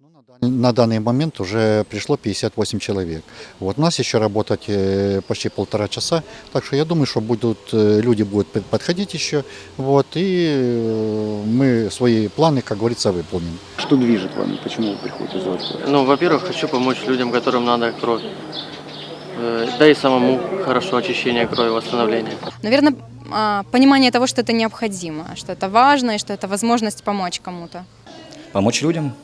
Ну, на, дан- на данный момент уже пришло 58 человек. Вот, у нас еще работать э, почти полтора часа, так что я думаю, что будут, э, люди будут под- подходить еще, вот, и э, мы свои планы, как говорится, выполним. Что движет вами? Почему вы приходите кровь? Ну, во-первых, хочу помочь людям, которым надо кровь. Да и самому хорошо очищение крови, восстановление. Наверное, понимание того, что это необходимо, что это важно и что это возможность помочь кому-то. Помочь людям.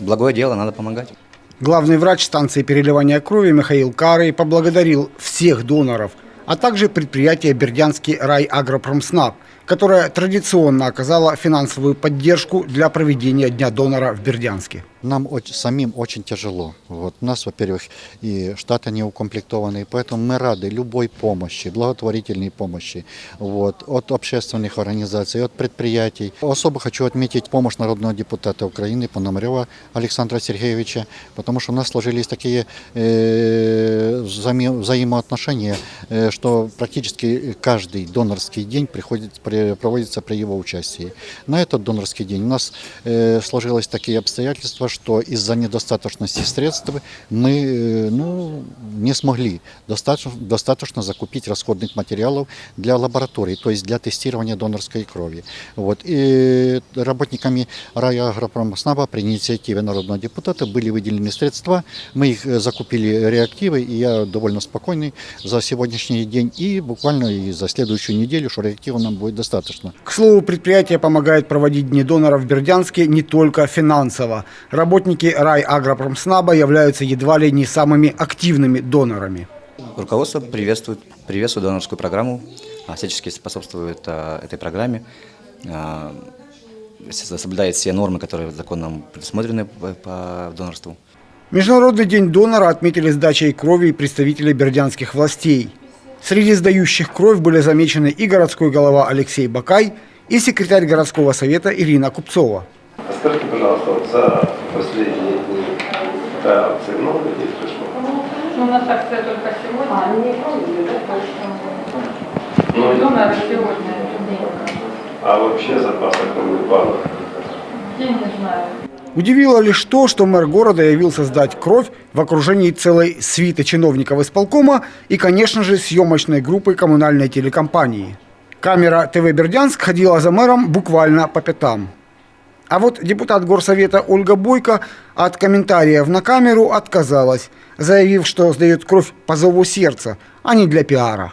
Благое дело, надо помогать. Главный врач станции переливания крови Михаил Карый поблагодарил всех доноров, а также предприятие Бердянский райагропромснаб, которое традиционно оказало финансовую поддержку для проведения Дня донора в Бердянске. Нам оч- самим очень тяжело. Вот. У нас, во-первых, и штаты не укомплектованы, поэтому мы рады любой помощи, благотворительной помощи вот, от общественных организаций, от предприятий. Особо хочу отметить помощь народного депутата Украины Пономарева Александра Сергеевича, потому что у нас сложились такие э, взаимо- взаимоотношения, э, что практически каждый донорский день приходит, при- проводится при его участии. На этот донорский день у нас э, сложилось такие обстоятельства, что из-за недостаточности средств мы э, ну, не смогли достаточно, достаточно закупить расходных материалов для лабораторий, то есть для тестирования донорской крови. Вот. И работниками райагропромснаба при инициативе народного депутата были выделены средства, мы их э, закупили реактивы, и я довольно спокойный за сегодняшний день и буквально и за следующую неделю, что реактивов нам будет достаточно. К слову, предприятие помогает проводить Дни доноров в Бердянске не только финансово. Работники райагропромснаба являются едва ли не самыми активными донорами. Руководство приветствует, приветствует донорскую программу, а, всячески способствует а, этой программе, а, соблюдает все нормы, которые законом предусмотрены по, по донорству. Международный день донора отметили сдачей крови представителей бердянских властей. Среди сдающих кровь были замечены и городской голова Алексей Бакай, и секретарь городского совета Ирина Купцова. А Скажите, пожалуйста, вот за последние дни такая акция много людей пришло? Ну, у нас акция только сегодня. А, не Ну, Доноры сегодня. а вообще запасов крови банок? Я не знаю. Удивило лишь то, что мэр города явился сдать кровь в окружении целой свиты чиновников исполкома и, конечно же, съемочной группы коммунальной телекомпании. Камера ТВ «Бердянск» ходила за мэром буквально по пятам. А вот депутат горсовета Ольга Бойко от комментариев на камеру отказалась, заявив, что сдает кровь по зову сердца, а не для пиара.